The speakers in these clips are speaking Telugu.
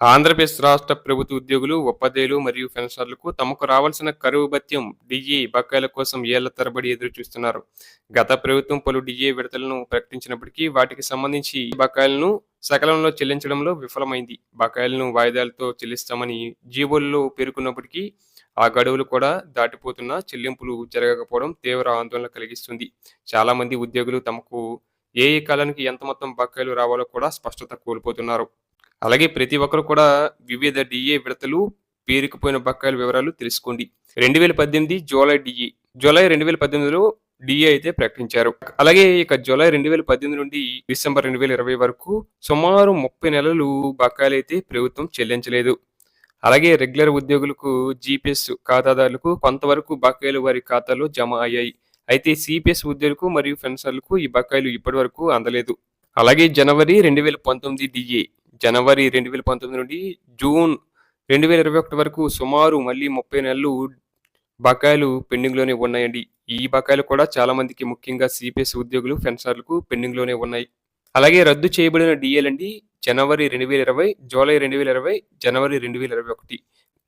ఆంధ్రప్రదేశ్ రాష్ట్ర ప్రభుత్వ ఉద్యోగులు ఉపాధ్యాయులు మరియు పెన్షనర్లకు తమకు రావాల్సిన కరువు భత్యం డిఏ బకాయిల కోసం ఏళ్ళ తరబడి ఎదురు చూస్తున్నారు. గత ప్రభుత్వం పలు డిఏ విడతలను ప్రకటించినప్పటికీ వాటికి సంబంధించి బకాయిలను సకాలంలో చెల్లించడంలో విఫలమైంది. బకాయిలను వాయిదాలతో చెల్లిస్తామని జీవోల్లో పేర్కొన్నప్పటికీ ఆ గడువులు కూడా దాటిపోతున్న చెల్లింపులు జరగకపోవడం తీవ్ర ఆందోళన కలిగిస్తుంది. చాలామంది ఉద్యోగులు తమకు ఏ ఏ కాలానికి ఎంత మొత్తం బకాయిలు రావాలో కూడా స్పష్టత కోల్పోతున్నారు. అలాగే ప్రతి ఒక్కరు కూడా వివిధ డిఏ విడతలు పేరుకుపోయిన బకాయిల వివరాలు తెలుసుకోండి. రెండు వేల పద్దెనిమిది జూలై డిఏ. జూలై రెండు వేల పద్దెనిమిదిలో డిఏ అయితే ప్రకటించారు. అలాగే ఇక జూలై రెండు వేల పద్దెనిమిది నుండి డిసెంబర్ రెండు వేల ఇరవై వరకు సుమారు ముప్పై నెలలు బకాయిలు అయితే ప్రభుత్వం చెల్లించలేదు. అలాగే రెగ్యులర్ ఉద్యోగులకు జీపీఎస్ ఖాతాదారులకు కొంతవరకు బకాయిలు వారి ఖాతాలో జమ అయ్యాయి. అయితే సిపిఎస్ ఉద్యోగులకు మరియు పెన్షన్లకు ఈ బకాయిలు ఇప్పటి వరకు అందలేదు. అలాగే జనవరి రెండు వేల పంతొమ్మిది డిఏ. జనవరి రెండు వేల పంతొమ్మిది నుండి జూన్ రెండు వేల ఇరవై ఒకటి వరకు సుమారు మళ్ళీ ముప్పై నెలలు బకాయిలు పెండింగ్లోనే ఉన్నాయండి. ఈ బకాయిలు కూడా చాలా మందికి ముఖ్యంగా సిపిఎస్ ఉద్యోగులు పెన్షనర్లకు పెండింగ్లోనే ఉన్నాయి. అలాగే రద్దు చేయబడిన డిఏలండి జనవరి రెండు వేల ఇరవై జూలై రెండు వేల ఇరవై జనవరి రెండు వేల ఇరవై ఒకటి.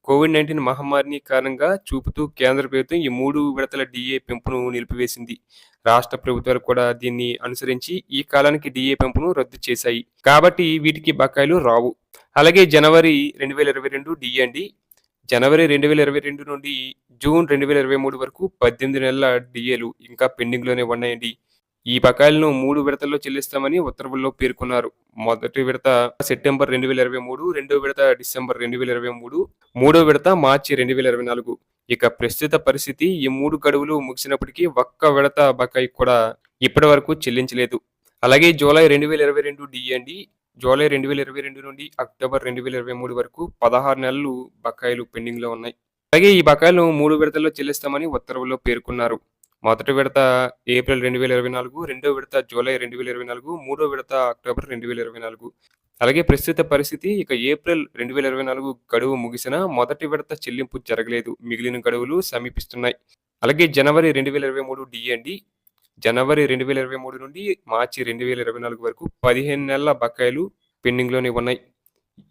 కోవిడ్ నైన్టీన్ మహమ్మారిని కారణంగా చూపుతూ కేంద్ర ప్రభుత్వం ఈ మూడు విడతల డిఏ పెంపును నిలిపివేసింది. రాష్ట్ర ప్రభుత్వాలు కూడా దీన్ని అనుసరించి ఈ కాలానికి డిఏ పెంపును రద్దు చేశాయి. కాబట్టి వీటికి బకాయిలు రావు. అలాగే జనవరి రెండు వేల ఇరవై రెండు డిఏ అండి. జనవరి రెండు వేల ఇరవై రెండు నుండి జూన్ రెండు వేల ఇరవై మూడు వరకు పద్దెనిమిది నెలల డిఏలు ఇంకా పెండింగ్లోనే ఉన్నాయండి. ఈ బకాయిలను మూడు విడతల్లో చెల్లిస్తామని ఉత్తర్వుల్లో పేర్కొన్నారు. మొదటి విడత సెప్టెంబర్ రెండు వేల ఇరవై మూడు రెండో విడత డిసెంబర్ రెండు వేల ఇరవై మూడు మూడో విడత మార్చి రెండు వేల ఇరవై నాలుగు. ఇక ప్రస్తుత పరిస్థితి ఈ మూడు గడువులు ముగిసినప్పటికీ ఒక్క విడత బకాయి కూడా ఇప్పటి వరకు చెల్లించలేదు. అలాగే జూలై రెండు వేల ఇరవై రెండు డిఎండి జూలై రెండు వేల ఇరవై రెండు నుండి అక్టోబర్ రెండు వేల ఇరవై మూడు వరకు పదహారు నెలలు బకాయిలు పెండింగ్లో ఉన్నాయి. అలాగే ఈ బకాయిలను మూడు విడతల్లో చెల్లిస్తామని ఉత్తర్వుల్లో పేర్కొన్నారు. మొదటి విడత ఏప్రిల్ రెండు వేల ఇరవై నాలుగు రెండో విడత జూలై రెండు వేల ఇరవై నాలుగు మూడో విడత అక్టోబర్ రెండు వేల ఇరవై నాలుగు. అలాగే ప్రస్తుత పరిస్థితి ఇక ఏప్రిల్ రెండు వేల ఇరవై నాలుగు గడువు ముగిసిన మొదటి విడత చెల్లింపు జరగలేదు. మిగిలిన గడువులు సమీపిస్తున్నాయి. అలాగే జనవరి రెండు వేల ఇరవై మూడు డిఎండి జనవరి రెండు వేల ఇరవై మూడు నుండి మార్చి రెండు వేల ఇరవై నాలుగు వరకు పదిహేను నెలల బకాయిలు పెండింగ్లోనే ఉన్నాయి.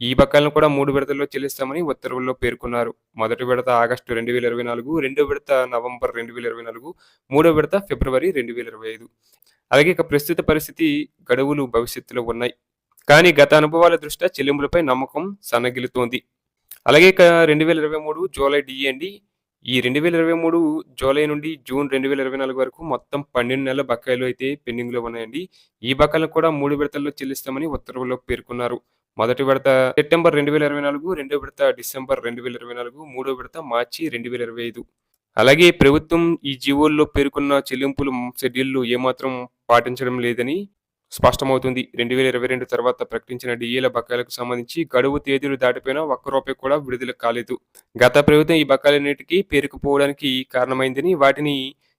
ఈ బకాయిలను కూడా మూడు విడతల్లో చెల్లిస్తామని ఉత్తర్వుల్లో పేర్కొన్నారు. మొదటి విడత ఆగస్టు రెండు వేల ఇరవై నాలుగు రెండో విడత నవంబర్ రెండు వేల ఇరవై నాలుగు మూడో విడత ఫిబ్రవరి రెండు వేల ఇరవై ఐదు. అలాగే ఇక ప్రస్తుత పరిస్థితి గడువులు భవిష్యత్తులో ఉన్నాయి. కానీ గత అనుభవాల దృష్ట్యా చెల్లింపులపై నమ్మకం సన్నగిలుతోంది. అలాగే ఇక రెండు వేల ఇరవై మూడు జూలై డిఎండి ఈ రెండు వేల ఇరవై మూడు జూలై నుండి జూన్ రెండు వేల ఇరవై నాలుగు వరకు మొత్తం పన్నెండు నెలల బకాయిలు అయితే పెండింగ్లో ఉన్నాయండి. ఈ బకాయిలను కూడా మూడు విడతల్లో చెల్లిస్తామని ఉత్తర్వుల్లో పేర్కొన్నారు. మొదటి విడత సెప్టెంబర్ రెండు వేల ఇరవై నాలుగు రెండో విడత డిసెంబర్ రెండు వేల ఇరవై నాలుగు మూడో విడత మార్చి రెండు వేల ఇరవై ఐదు. అలాగే ప్రభుత్వం ఈ జీవోల్లో పేర్కొన్న చెల్లింపులు షెడ్యూల్లు ఏమాత్రం పాటించడం లేదని స్పష్టమవుతుంది. రెండు వేల ఇరవై రెండు తర్వాత ప్రకటించిన డిఏల బకాయిలకు సంబంధించి గడువు తేదీలు దాటిపోయినా ఒక్క రూపాయి కూడా విడుదల కాలేదు. గత ప్రభుత్వం ఈ బకాయిలన్నిటికీ పేరుకుపోవడానికి కారణమైందని వాటిని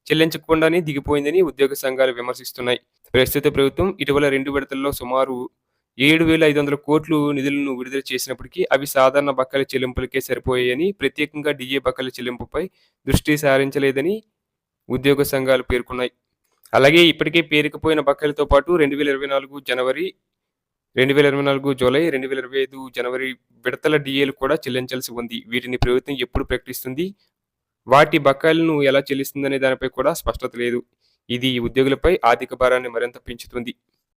చెల్లించకుండానే దిగిపోయిందని ఉద్యోగ సంఘాలు విమర్శిస్తున్నాయి. ప్రస్తుత ప్రభుత్వం ఇటీవల రెండు విడతల్లో సుమారు ఏడు వేల ఐదు వందల కోట్లు నిధులను విడుదల చేసినప్పటికీ అవి సాధారణ బకాయిల చెల్లింపులకే సరిపోయాయని ప్రత్యేకంగా డిఏ బకాయిల చెల్లింపుపై దృష్టి సారించలేదని ఉద్యోగ సంఘాలు పేర్కొన్నాయి. అలాగే ఇప్పటికే పేరుకుపోయిన బకాయిలతో పాటు రెండు వేల ఇరవై నాలుగు జనవరి రెండు వేల ఇరవై నాలుగు జూలై రెండు వేల ఇరవై ఐదు జనవరి విడతల డిఏలు కూడా చెల్లించాల్సి ఉంది. వీటిని ప్రభుత్వం ఎప్పుడు ప్రకటిస్తుంది? వాటి బకాయిలను ఎలా చెల్లిస్తుందనే దానిపై కూడా స్పష్టత లేదు. ఇది ఉద్యోగులపై ఆర్థిక భారాన్ని మరింత పెంచుతుంది.